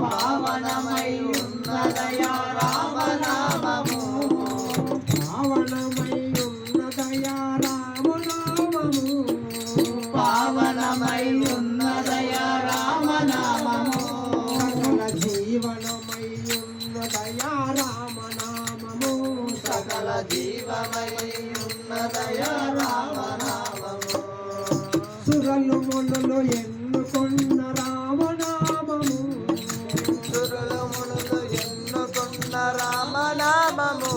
పావనమై ఉన్నదయా రామనామము పావనమై ఉన్నదయా రామనామము పావనమై ఉన్నదయా రామనామము సకల జీవనమై ఉన్నదయా రామనామము సకల జీవమై సురలు మొలలు ఎన్న నామము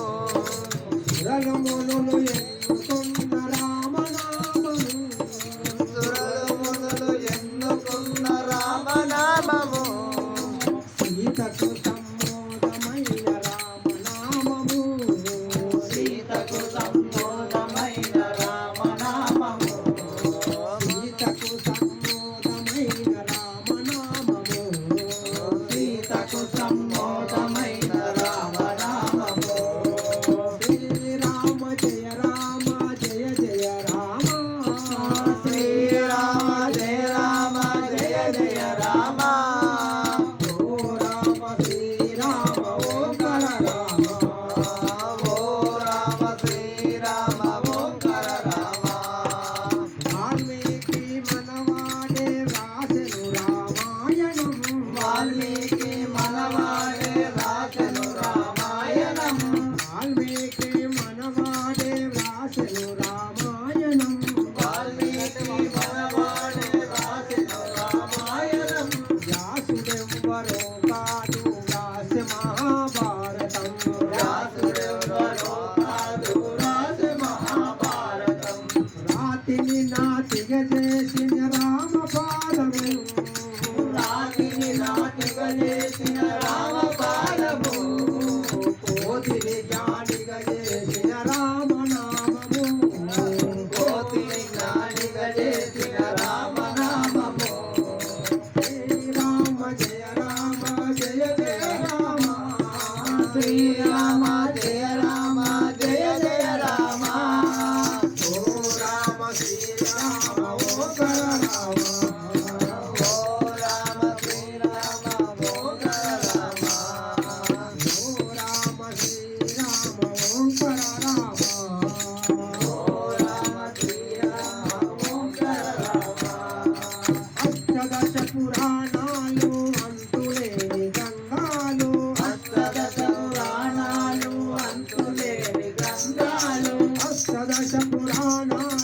అష్టదశ పురాణాలు అంతులేని గంగాలు. అష్టదశ పురాణాలు అంతులేని గంగాలు. అష్టదశ పురాణాలు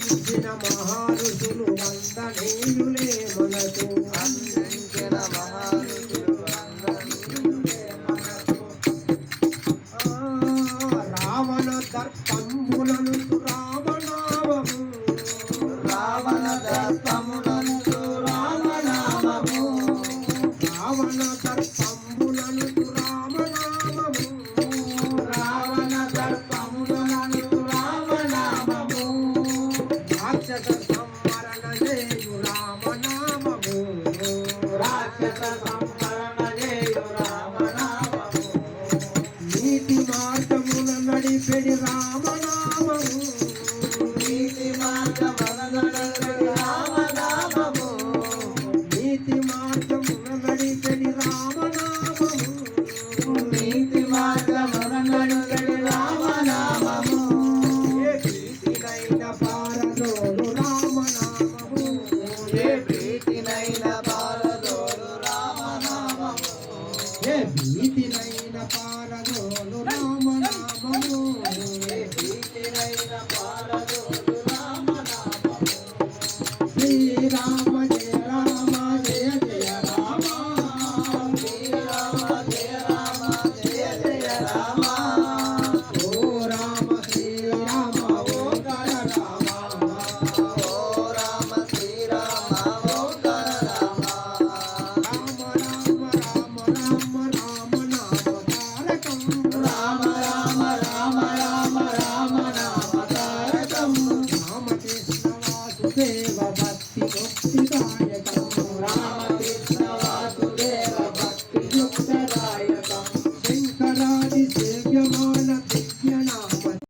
అందించిన మహారుషులు వందనీయులే మనకు. అందించిన మహారుషులు రావణ దర్పణ ಮಾತ್ರ